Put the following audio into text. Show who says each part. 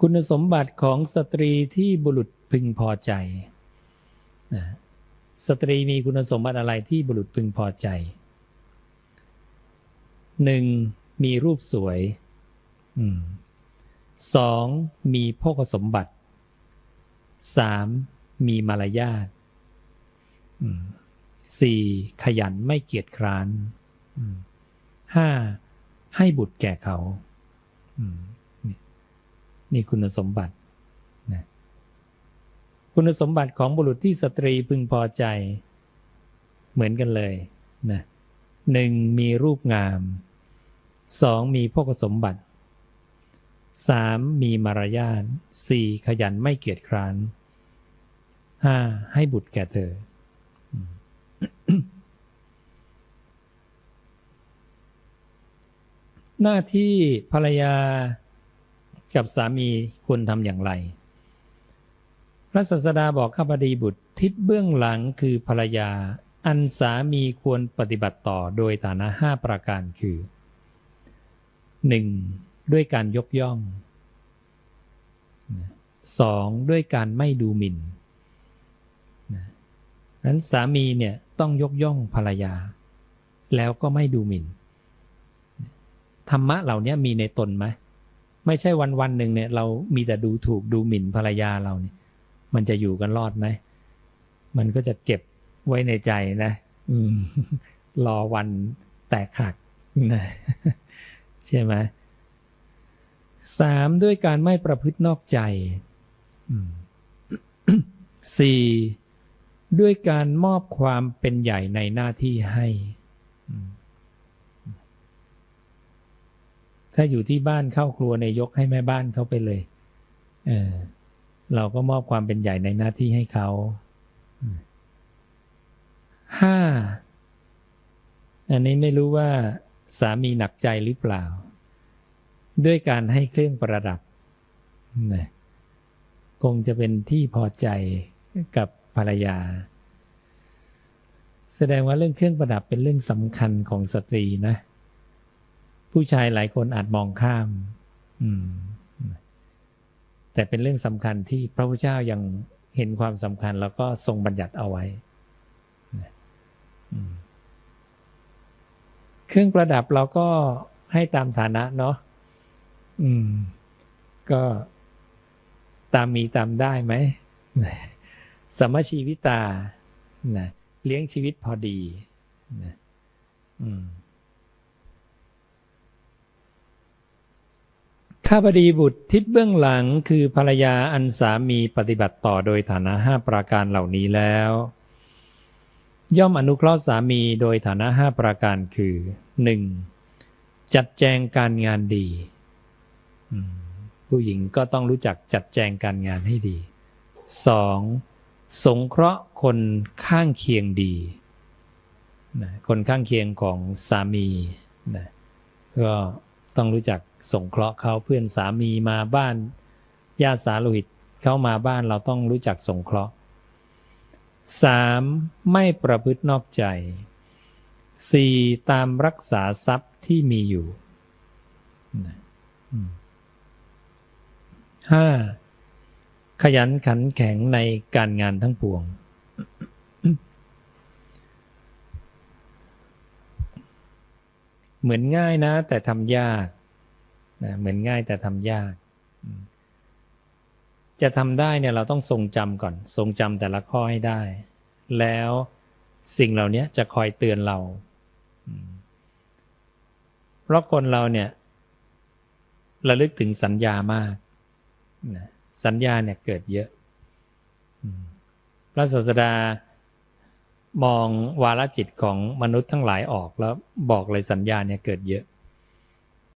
Speaker 1: คุณสมบัติของสตรีที่บุรุษพึงพอใจนะสตรีมีคุณสมบัติอะไรที่บุรุษพึงพอใจหนึ่งมีรูปสวยอสองมีโภคสมบัติสามมีมารยาทสี่ขยันไม่เกียจคร้านห้าให้บุตรแก่เขา นี่คุณสมบัตินะคุณสมบัติของบุรุษที่สตรีพึงพอใจเหมือนกันเลยนะหนึ่งมีรูปงามสองมีโภคสมบัติสามมีมารยาทสี่ขยันไม่เกียจคร้านห้าให้บุตรแก่เธอ หน้าที่ภรรยา กับสามีควรทำอย่างไร พระศาสดาบอกข้าพดีบุตรทิศเบื้องหลังคือภรรยา อันสามีควรปฏิบัติต่อโดยฐานะห้าประการคือ 1. ด้วยการยกย่อง 2. ด้วยการไม่ดูหมิ่นนั้นสามีเนี่ยต้องยกย่องภรรยา แล้วก็ไม่ดูหมิ่น ธรรมะเหล่านี้มีในตนไหม ไม่ใช่วันวันหนึ่งเนี่ย เรามีแต่ดูถูกดูหมิ่นภรรยาเราเนี่ย มันจะอยู่กันรอดไหม มันก็จะเก็บไว้ในใจนะ อืม รอวันแตกหักนะใช่ไหมสามด้วยการไม่ประพฤตินอกใจสี่ด้วยการมอบความเป็นใหญ่ในหน้าที่ให้อืม ถ้าอยู่ที่บ้านเข้าครัวในยกให้แม่บ้านเขาไปเลยเออเราก็มอบความเป็นใหญ่ในหน้าที่ให้เขาห้าอันนี้ไม่รู้ว่าสามีหนักใจหรือเปล่า ด้วยการให้เครื่องประดับนะคงจะเป็นที่พอใจกับภรรยา แสดงว่าเรื่องเครื่องประดับเป็นเรื่องสำคัญของสตรีนะ ผู้ชายหลายคนอาจมองข้าม อืม แต่เป็นเรื่องสำคัญที่พระพุทธเจ้ายังเห็นความสำคัญแล้วก็ทรงบัญญัติเอาไว้เครื่องประดับเราก็ให้ตามฐานะเนาะอืม ก็ตามมีตามได้ไหมสมชีวิตานะเลี้ยงชีวิตพอดีนะอืม ข้าพดีบุตรทิศเบื้องหลังคือภรรยาอันสามีปฏิบัติต่อโดยฐานะห้าประการเหล่านี้แล้ว ย่อมอนุเคราะห์สามีโดยฐานะห้าประการคือ 1. จัดแจงการงานดี ผู้หญิงก็ต้องรู้จักจัดแจงการงานให้ดี 2. สงเคราะห์คนข้างเคียงดีคนข้างเคียงของสามีนะก็ ต้องรู้จักส่งเคราะห์เขาเพื่อนสามีมาบ้านญาติสาโลหิตเข้ามาบ้านเราต้องรู้จักสงเคราะห์ 3. ไม่ประพฤตินอกใจ 4. ตามรักษาทรัพย์ที่มีอยู่ห้าขยันขันแข็งในการงานทั้งปวง เหมือนง่ายนะ แต่ทำยากนะเหมือนง่ายแต่ทำยาก จะทำได้เนี่ยเราต้องทรงจำก่อน ทรงจำแต่ละข้อให้ได้ แล้วสิ่งเหล่านี้จะคอยเตือนเรา เพราะคนเราเนี่ยระลึกถึงสัญญามากนะสัญญาเนี่ยเกิดเยอะ พระศาสดา มองวาลจิตของมนุษย์ทั้งหลายออกแล้วบอกเลยสัญญาเนี่ยเกิดเยอะ